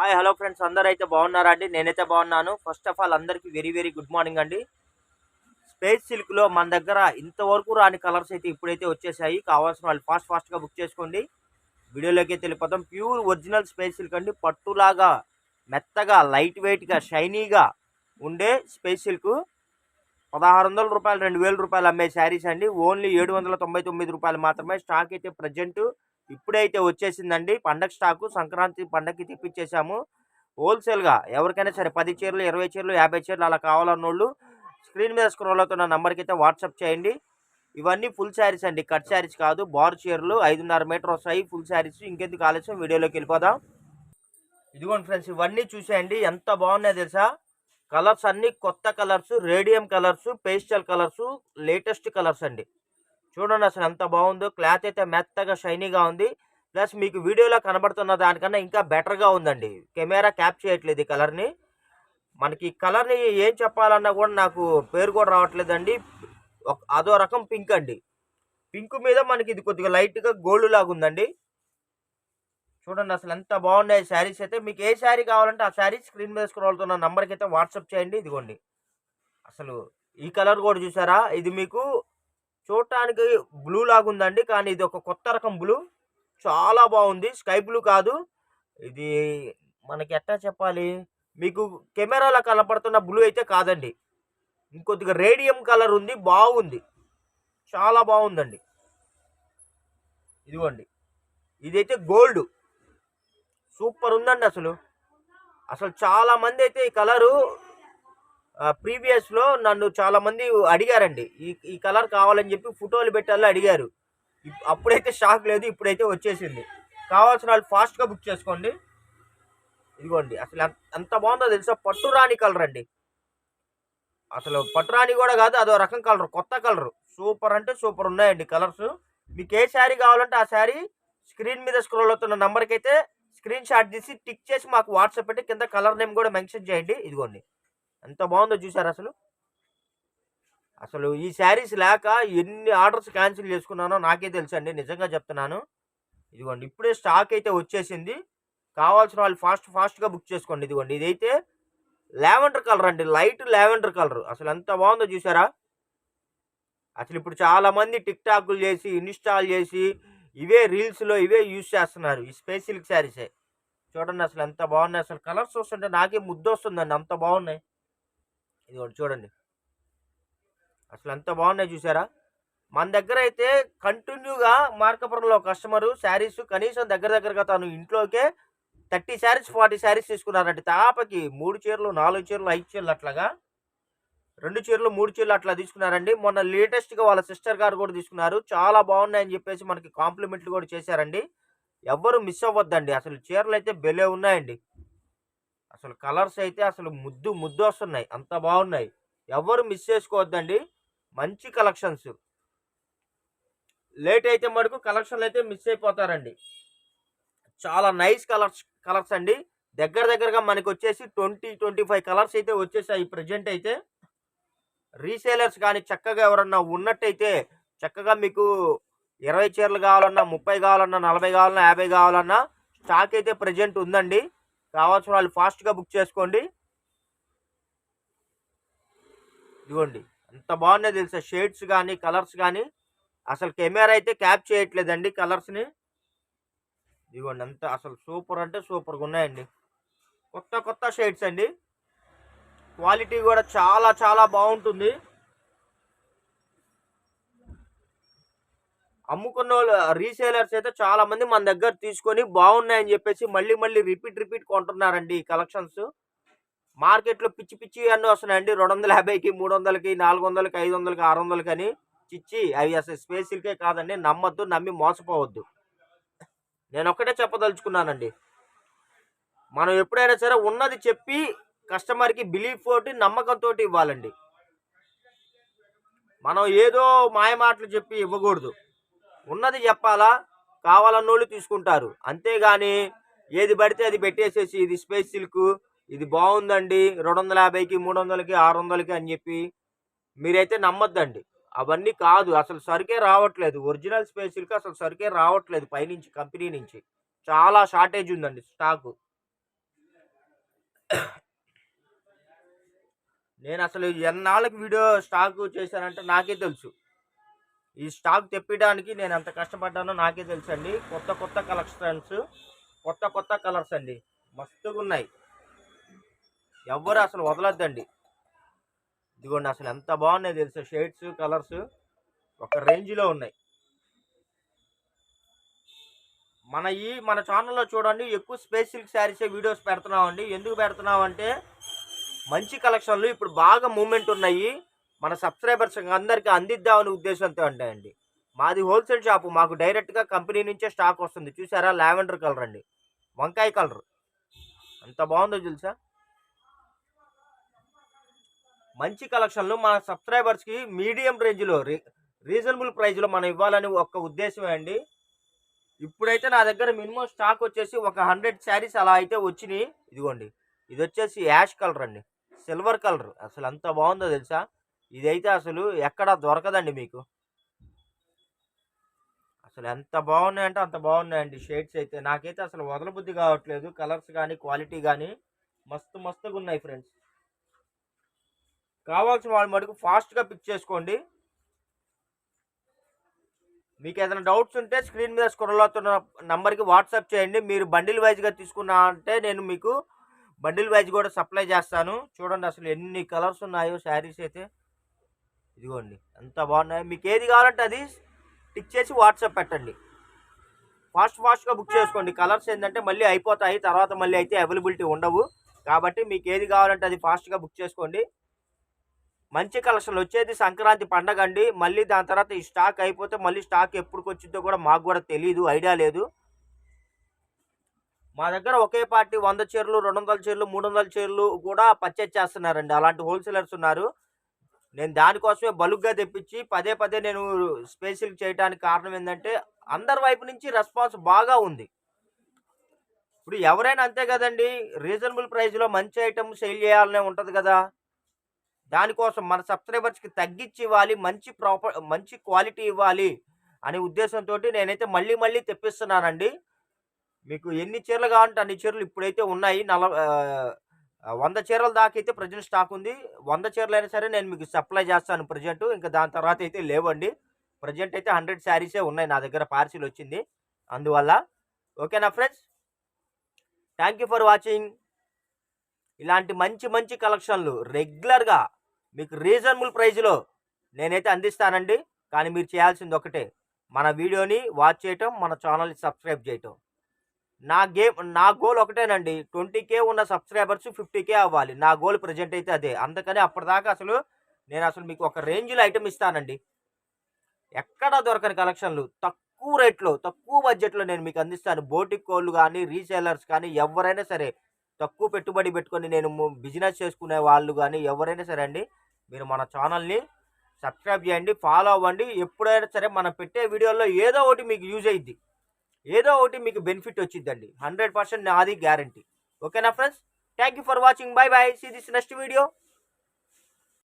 Hi hello friends అందరూ అయితే బాగున్నారా అండి? నేనైతే బాగున్నాను. ఫస్ట్ ఆఫ్ ఆల్ అందరికీ వెరీ వెరీ గుడ్ మార్నింగ్ అండి. స్పేస్ సిల్క్లో మన దగ్గర ఇంతవరకు రాని కలర్స్ అయితే ఇప్పుడైతే వచ్చేసాయి. కావాల్సిన వాళ్ళు ఫాస్ట్ ఫాస్ట్గా బుక్ చేసుకోండి. వీడియోలోకి అయితే వెళ్ళిపోతాం ప్యూర్ ఒరిజినల్ స్పేస్ సిల్క్ అండి. పట్టులాగా మెత్తగా లైట్ వెయిట్గా షైనీగా ఉండే స్పేస్ సిల్క్ పదహారు వందల రూపాయలు రెండు వేల రూపాయలు అమ్మే శారీస్ అండి. ఓన్లీ ఏడు వందల తొంభై తొమ్మిది రూపాయలు మాత్రమే. స్టాక్ అయితే ప్రజెంట్ ఇప్పుడైతే వచ్చేసిందండి. పండగ స్టాకు సంక్రాంతి పండగకి తెప్పించేసాము హోల్సేల్గా ఎవరికైనా సరే పది చీరలు ఇరవై చీరలు యాభై చీరలు అలా కావాలన్నోళ్ళు స్క్రీన్ మీద స్క్రోల్ అవుతున్న నెంబర్కి అయితే వాట్సాప్ చేయండి. ఇవన్నీ ఫుల్ శారీస్ అండి. కట్ శారీస్ కాదు బార్ చీరలు ఐదున్నర మీటర్ వస్తాయి ఫుల్ శారీస్. ఇంకెందుకు ఆలస్యం? వీడియోలోకి వెళ్ళిపోదాం. ఇదిగోండి ఫ్రెండ్స్ ఇవన్నీ చూసేయండి. ఎంత బాగున్నాయో తెలుసా? కలర్స్ అన్నీ కొత్త colours radium colours pastel colours latest colours అండి. చూడండి అసలు ఎంత బాగుందో. క్లాత్ అయితే మెత్తగా షైనీగా ఉంది. ప్లస్ మీకు వీడియోలో కనబడుతున్న దానికన్నా ఇంకా బెటర్గా ఉందండి. కెమెరా క్యాప్ చేయట్లేదు ఈ కలర్ని. మనకి కలర్ని ఏం చెప్పాలన్నా కూడా నాకు పేరు కూడా రావట్లేదండి. ఒక- అదో రకం పింక్ అండి. పింక్ మీద మనకి ఇది కొద్దిగా లైట్గా గోల్డ్ లాగా ఉందండి. చూడండి అసలు ఎంత బాగున్నాయి శారీస్ అయితే. మీకు ఏ శారీ కావాలంటే ఆ శారీ స్క్రీన్ మీద స్క్రోల్తున్న నంబర్కి అయితే వాట్సాప్ చేయండి. ఇదిగోండి. అసలు ఈ కలర్ కూడా చూసారా? ఇది మీకు చూడటానికి బ్లూ లాగా ఉందండి కానీ ఇది ఒక కొత్త రకం బ్లూ చాలా బాగుంది స్కై బ్లూ కాదు. ఇది మనకి ఎట్టా చెప్పాలి? మీకు కెమెరాలో కనపడుతున్న బ్లూ అయితే కాదండి. ఇంకొద్దిగా రేడియం కలర్ ఉంది బాగుంది. చాలా బాగుందండి. ఇదిగోండి. ఇదైతే గోల్డ్ సూపర్ ఉందండి అసలు. అసలు చాలా మంది అయితే ఈ కలరు ప్రీవియస్లో నన్ను చాలామంది అడిగారండి. ఈ ఈ కలర్ కావాలని చెప్పి ఫోటోలు పెట్టాలని అడిగారు. ఇప్- అప్పుడైతే షాక్ లేదు ఇప్పుడైతే వచ్చేసింది. కావాల్సిన వాళ్ళు ఫాస్ట్గా బుక్ చేసుకోండి. ఇదిగోండి అసలు ఎంత- ఎంత బాగుందో తెలుసా? పట్టురాణి కలర్ అండి. అసలు పట్టురాణి కూడా కాదు అదో రకం కలర్ కొత్త కలర్. సూపర్ అంటే సూపర్ ఉన్నాయండి కలర్స్. మీకు ఏ శారీ కావాలంటే ఆ శారీ స్క్రీన్ మీద స్క్రోల్ అవుతున్న నెంబర్కి అయితే స్క్రీన్ షాట్ తీసి టిక్ చేసి మాకు వాట్సాప్ పెట్టి కింద కలర్ నేమ్ కూడా మెన్షన్ చేయండి. ఇదిగోండి. ఎంత బాగుందో చూసారు అసలు? అసలు ఈ శారీస్ లేక ఎన్ని ఆర్డర్స్ క్యాన్సిల్ చేసుకున్నానో నాకే తెలుసు అండి నిజంగా చెప్తున్నాను. ఇదిగోండి ఇప్పుడే స్టాక్ అయితే వచ్చేసింది. కావాల్సిన వాళ్ళు ఫాస్ట్ ఫాస్ట్గా బుక్ చేసుకోండి. ఇదిగోండి ఇదైతే లావెండర్ కలర్ అండి లైట్ లావెండర్ కలర్. అసలు ఎంత బాగుందో చూసారా అసలు ఇప్పుడు చాలామంది టిక్ టాక్లు చేసి ఇన్స్టాల్ చేసి ఇవే రీల్స్లో ఇవే యూజ్ చేస్తున్నారు ఈ స్పేస్ శారీసే. చూడండి అసలు ఎంత బాగున్నాయి. అసలు కలర్స్ వస్తుంటే నాకే ముద్ద వస్తుందండి అంత బాగున్నాయి. ఇదిగోండి చూడండి. అసలు ఎంత బాగున్నాయి చూసారా? మన దగ్గర అయితే కంటిన్యూగా మార్కపురంలో కస్టమరు శారీస్ కనీసం దగ్గర దగ్గరగా తను ఇంట్లోకే థర్టీ శారీస్ ఫార్టీ శారీస్ తీసుకున్నారంటే. తాపకి మూడు చీరలు నాలుగు చీరలు ఐదు చీరలు అట్లాగా. రెండు చీరలు మూడు చీరలు అట్లా తీసుకున్నారండి. మొన్న లేటెస్ట్గా వాళ్ళ సిస్టర్ గారు కూడా తీసుకున్నారు. చాలా బాగున్నాయని చెప్పేసి మనకి కాంప్లిమెంట్లు కూడా చేశారండి. ఎవ్వరు మిస్ అవ్వద్దండి. అసలు చీరలు అయితే బెలే ఉన్నాయండి. అసలు కలర్స్ అయితే అసలు ముద్దు ముద్దు వస్తున్నాయి. అంత బాగున్నాయి. ఎవ్వరు మిస్ చేసుకోవద్దండి. మంచి కలెక్షన్స్ లేట్ అయితే మటుకు కలెక్షన్లు అయితే మిస్ అయిపోతారండి. చాలా నైస్ కలర్స్ కలర్స్ అండి. దగ్గర దగ్గరగా మనకి వచ్చేసి ట్వంటీ ట్వంటీ ఫైవ్ కలర్స్ అయితే వచ్చేసాయి ప్రజెంట్ అయితే. రీసేలర్స్ కానీ చక్కగా ఎవరన్నా ఉన్నట్టయితే చక్కగా మీకు ఇరవై చీరలు కావాలన్నా ముప్పై కావాలన్నా నలభై కావాలన్నా యాభై కావాలన్నా స్టాక్ అయితే ప్రజెంట్ ఉందండి. కావాల్సిన వాళ్ళు ఫాస్ట్గా బుక్ చేసుకోండి. ఇదిగోండి. ఎంత బాగున్నాయి తెలుసా? షేడ్స్ కానీ కలర్స్ కానీ అసలు కెమెరా అయితే క్యాప్ చేయట్లేదండి కలర్స్ని. ఇదిగోండి అంత అసలు సూపర్ అంటే సూపర్గా ఉన్నాయండి. కొత్త కొత్త షేడ్స్ అండి. క్వాలిటీ కూడా చాలా చాలా బాగుంటుంది. అమ్ముకున్న వాళ్ళు రీసేలర్స్ అయితే చాలా మంది మన దగ్గర తీసుకొని బాగున్నాయని చెప్పేసి మళ్ళీ మళ్ళీ రిపీట్ రిపీట్ కొంటున్నారండి ఈ కలెక్షన్స్. మార్కెట్లో పిచ్చి పిచ్చి అన్నీ వస్తున్నాయండి. రెండు వందల యాభైకి మూడు వందలకి నాలుగు వందలకి ఐదు వందలకి ఆరు వందలకి అని చిచ్చి అవి అసలు స్పేసిల్కే కాదండి. నమ్మద్దు నమ్మి మోసపోవద్దు. నేను ఒక్కటే చెప్పదలుచుకున్నానండి. మనం ఎప్పుడైనా సరే ఉన్నది చెప్పి కస్టమర్కి బిలీఫ్ తోటి నమ్మకంతో ఇవ్వాలండి. మనం ఏదో మాయమాటలు చెప్పి ఇవ్వకూడదు. ఉన్నది చెప్పాలా? కావాలన్నోళ్ళు తీసుకుంటారు. అంతేగాని ఏది పడితే అది పెట్టేసేసి ఇది స్పేస్ సిల్క్ ఇది బాగుందండి రెండు వందల యాభైకి మూడు వందలకి ఆరు వందలకి అని చెప్పి మీరైతే నమ్మొద్దండి. అవన్నీ కాదు అసలు సరికే రావట్లేదు. ఒరిజినల్ స్పేస్ సిల్క్ అసలు సరికే రావట్లేదు పైనుంచి కంపెనీ నుంచి. చాలా షార్టేజ్ ఉందండి స్టాకు. నేను అసలు ఎన్నాళ్ళకి వీడియో స్టాక్ చేశానంటే నాకే తెలుసు. ఈ స్టాక్ తెప్పించడానికి నేను ఎంత కష్టపడ్డానో నాకే తెలుసు అండి కొత్త కొత్త కలెక్షన్స్ కొత్త కొత్త కలర్స్ అండి. మస్తుగా ఉన్నాయి ఎవ్వరు అసలు వదలొద్దండి. ఇదిగోండి అసలు ఎంత బాగున్నాయి తెలుసు? షేడ్స్ కలర్స్ ఒక రేంజ్లో ఉన్నాయి. మన ఈ మన ఛానల్లో చూడండి ఎక్కువ స్పేస్ సిల్క్ శారీసే వీడియోస్ పెడుతున్నామండి. ఎందుకు పెడుతున్నామంటే మంచి కలెక్షన్లు ఇప్పుడు బాగా మూమెంట్ ఉన్నాయి. మన సబ్స్క్రైబర్స్ అందరికీ అందిద్దామనే ఉద్దేశంతో ఉంటాయండి మాది హోల్సేల్ షాపు. మాకు డైరెక్ట్గా కంపెనీ నుంచే స్టాక్ వస్తుంది. చూసారా? లావెండర్ కలర్ అండి. వంకాయ కలర్. ఎంత బాగుందో తెలుసా? మంచి కలెక్షన్లు మన సబ్స్క్రైబర్స్కి మీడియం రేంజ్లో రీ రీజనబుల్ ప్రైస్లో మనం ఇవ్వాలని ఒక ఉద్దేశమే అండి. ఇప్పుడైతే నా దగ్గర మినిమం స్టాక్ వచ్చేసి ఒక హండ్రెడ్ శారీస్ అలా అయితే వచ్చినాయి. ఇదిగోండి. ఇది వచ్చేసి యాష్ కలర్ అండి. Silver colour. అసలు అంత బాగుందో తెలుసా? ఇదైతే అసలు ఎక్కడ దొరకదండి మీకు. అసలు ఎంత బాగున్నాయంటే అంత బాగున్నాయండి షేడ్స్ అయితే. నాకైతే అసలు వదలబుద్ధి కావట్లేదు. కలర్స్ కానీ క్వాలిటీ కానీ మస్తు మస్తుగా ఉన్నాయి ఫ్రెండ్స్. కావాల్సిన వాళ్ళ మటుకు ఫాస్ట్గా పిక్ చేసుకోండి. మీకు ఏదైనా డౌట్స్ ఉంటే స్క్రీన్ మీద స్క్రోల్ అవుతున్న నంబర్కి వాట్సాప్ చేయండి. మీరు బండిల్ వైజ్గా తీసుకున్నా అంటే నేను మీకు బండిల్ వైజ్ కూడా సప్లై చేస్తాను. చూడండి అసలు ఎన్ని కలర్స్ ఉన్నాయో శారీస్ అయితే. ఇదిగోండి. ఎంత బాగున్నాయి మీకు ఏది కావాలంటే అది టిక్ చేసి వాట్సాప్ పెట్టండి. ఫాస్ట్ ఫాస్ట్గా బుక్ చేసుకోండి. కలర్స్ ఏంటంటే మళ్ళీ అయిపోతాయి. తర్వాత మళ్ళీ అయితే అవైలబిలిటీ ఉండవు. కాబట్టి మీకు ఏది కావాలంటే అది ఫాస్ట్గా బుక్ చేసుకోండి. మంచి కలెక్షన్లు వచ్చేది సంక్రాంతి పండగ అండి. మళ్ళీ దాని తర్వాత ఈ స్టాక్ అయిపోతే మళ్ళీ స్టాక్ ఎప్పుడు వచ్చిందో కూడా మాకు కూడా తెలియదు ఐడియా లేదు. మా దగ్గర ఒకే పార్టీ వంద చీరలు రెండు వందల చీరలు మూడు వందల చీరలు కూడా పర్చేజ్ చేస్తున్నారండి. అలాంటి హోల్సేలర్స్ ఉన్నారు. నేను దానికోసమే బలుగ్గా తెప్పించి పదే పదే నేను స్పెషల్ చేయడానికి కారణం ఏంటంటే అందరి వైపు నుంచి రెస్పాన్స్ బాగా ఉంది. ఇప్పుడు ఎవరైనా అంతే కదండి రీజనబుల్ ప్రైస్లో మంచి ఐటమ్ సేల్ చేయాలనే ఉంటుంది కదా. దానికోసం మన సబ్స్క్రైబర్స్కి తగ్గించి ఇవ్వాలి మంచి ప్రాపర్ మంచి క్వాలిటీ ఇవ్వాలి అనే ఉద్దేశంతో నేనైతే మళ్ళీ మళ్ళీ తెప్పిస్తున్నానండి. మీకు ఎన్ని చీరలు కావాలంటే అన్ని చీరలు ఇప్పుడైతే ఉన్నాయి. నల వంద చీరల దాకా అయితే ప్రజెంట్ స్టాక్ ఉంది. వంద చీరలు అయినా సరే నేను మీకు సప్లై చేస్తాను ప్రజెంట్. ఇంకా దాని తర్వాత అయితే లేవండి. ప్రజెంట్ అయితే హండ్రెడ్ శారీసే ఉన్నాయి నా దగ్గర పార్సిల్ వచ్చింది. అందువల్ల ఓకేనా friends? Thank you for watching ఇలాంటి మంచి మంచి కలెక్షన్లు రెగ్యులర్గా మీకు రీజనబుల్ ప్రైస్లో నేనైతే అందిస్తానండి. కానీ మీరు చేయాల్సింది ఒకటే. మన వీడియోని వాచ్ చేయటం మన ఛానల్ని సబ్స్క్రైబ్ చేయటం. నా గేమ్ నా గోల్ ఒకటేనండి. ట్వంటీ కే ఉన్న సబ్స్క్రైబర్స్ ఫిఫ్టీ కే అవ్వాలి. నా గోల్ ప్రజెంట్ అయితే అదే. అందుకని అప్పటిదాకా అసలు నేను అసలు మీకు ఒక రేంజ్లో ఐటమ్ ఇస్తానండి. ఎక్కడ దొరకని కలెక్షన్లు తక్కువ రేట్లో తక్కువ బడ్జెట్లో నేను మీకు అందిస్తాను. బోటిక్ కోళ్ళు కానీ రీసేలర్స్ కానీ ఎవరైనా సరే తక్కువ పెట్టుబడి పెట్టుకొని నేను బిజినెస్ చేసుకునే వాళ్ళు కానీ ఎవరైనా సరే అండి మీరు మన ఛానల్ని సబ్స్క్రైబ్ చేయండి ఫాలో అవ్వండి. ఎప్పుడైనా సరే మనం పెట్టే వీడియోలో ఏదో ఒకటి మీకు యూజ్ అయ్యింది ఏదో ఒకటి మీకు బెనిఫిట్ వచ్చిద్దండి. హండ్రెడ్ పర్సెంట్ నాది గ్యారంటీ ఓకేనా friends thank you for watching bye bye see this next video